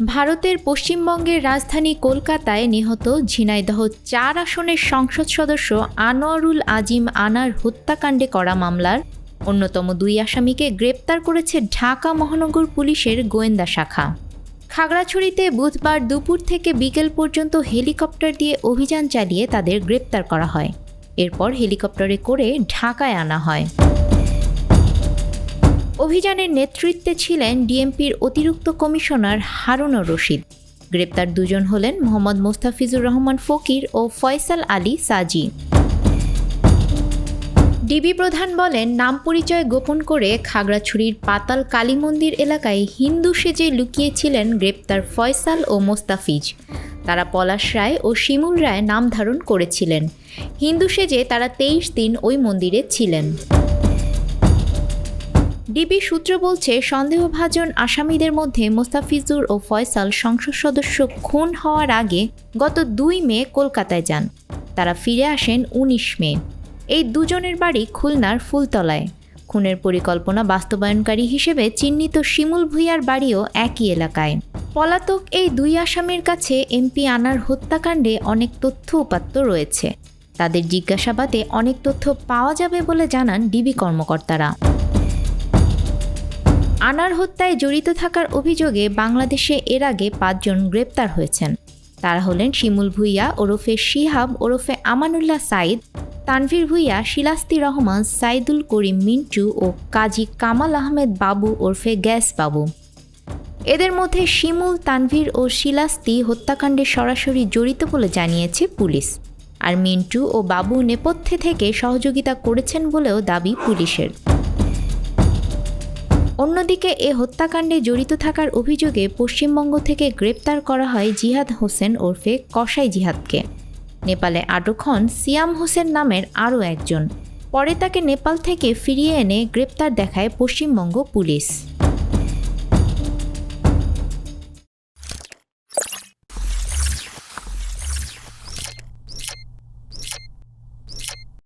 ভারতের পশ্চিমবঙ্গের রাজধানী কলকাতায় নিহত ঝিনাইদহ চার আসনের সংসদ সদস্য আনোয়ারুল আজিম আনার হত্যাকাণ্ডে করা মামলার। অন্যতম দুই আসামিকে গ্রেপ্তার করেছে ঢাকা মহানগর পুলিশের গোয়েন্দা শাখা। খাগড়াছড়িতে বুধবার দুপুর থেকে বিকেল পর্যন্ত হেলিকপ্টার দিয়ে অভিযান চালিয়ে তাদের গ্রেপ্তার করা হয়। এরপর হেলিকপ্টারে করে ঢাকায় আনা হয়। অভিযানের নেতৃত্বে ছিলেন ডিএমপির অতিরিক্ত কমিশনার হারুনুর রশিদ। গ্রেপ্তার দুজন হলেন মোহাম্মদ মোস্তাফিজুর রহমান ফকির ও ফয়সাল আলী সাজি। ডিবি প্রধান বলেন, নাম পরিচয় গোপন করে খাগড়াছড়ির পাতাল কালী মন্দির এলাকায় হিন্দু সেজে লুকিয়েছিলেন গ্রেপ্তার ফয়সাল ও মোস্তাফিজ। তারা পলাশ রায় ও শিমুল রায় নাম ধারণ করেছিলেন। হিন্দু সেজে তারা তেইশ দিন ওই মন্দিরে ছিলেন। ডিবি সূত্র বলছে, সন্দেহভাজন আসামিদের মধ্যে মোস্তাফিজুর ও ফয়সাল সংসদ সদস্য খুন হওয়ার আগে গত দুই মে কলকাতায় যান। তারা ফিরে আসেন উনিশ মে। এই দুজনের বাড়ি খুলনার ফুলতলায়। খুনের পরিকল্পনা বাস্তবায়নকারী হিসেবে চিহ্নিত শিমুল ভুইয়ার বাড়িও একই এলাকায়। পলাতক এই দুই আসামির কাছে এমপি আনার হত্যাকাণ্ডে অনেক তথ্য উপাত্ত রয়েছে। তাদের জিজ্ঞাসাবাদে অনেক তথ্য পাওয়া যাবে বলে জানান ডিবি কর্মকর্তারা। আনার হত্যায় জড়িত থাকার অভিযোগে বাংলাদেশে এর আগে পাঁচজন গ্রেপ্তার হয়েছেন। তারা হলেন শিমুল ভুইয়া, ওরফে শিহাব, ওরফে আমানুল্লাহ সাইদ, তানভীর ভুইয়া, শিলাস্তি রহমান, সাইদুল করিম মিন্টু ও কাজী কামাল আহমেদ বাবু ওরফে গ্যাস বাবু। এদের মধ্যে শিমুল, তানভীর ও শিলাস্তি হত্যাকাণ্ডে সরাসরি জড়িত বলে জানিয়েছে পুলিশ। আর মিন্টু ও বাবু নেপথ্যে থেকে সহযোগিতা করেছেন বলেও দাবি পুলিশের। অন্যদিকে, এ হত্যাকাণ্ডে জড়িত থাকার অভিযোগে পশ্চিমবঙ্গ থেকে গ্রেপ্তার করা হয় জিহাদ হোসেন ওরফে কসাই জিহাদকে। নেপালে আটক হন সিয়াম হোসেন নামের আরও একজন। পরে তাকে নেপাল থেকে ফিরিয়ে এনে গ্রেপ্তার দেখায় পশ্চিমবঙ্গ পুলিশ।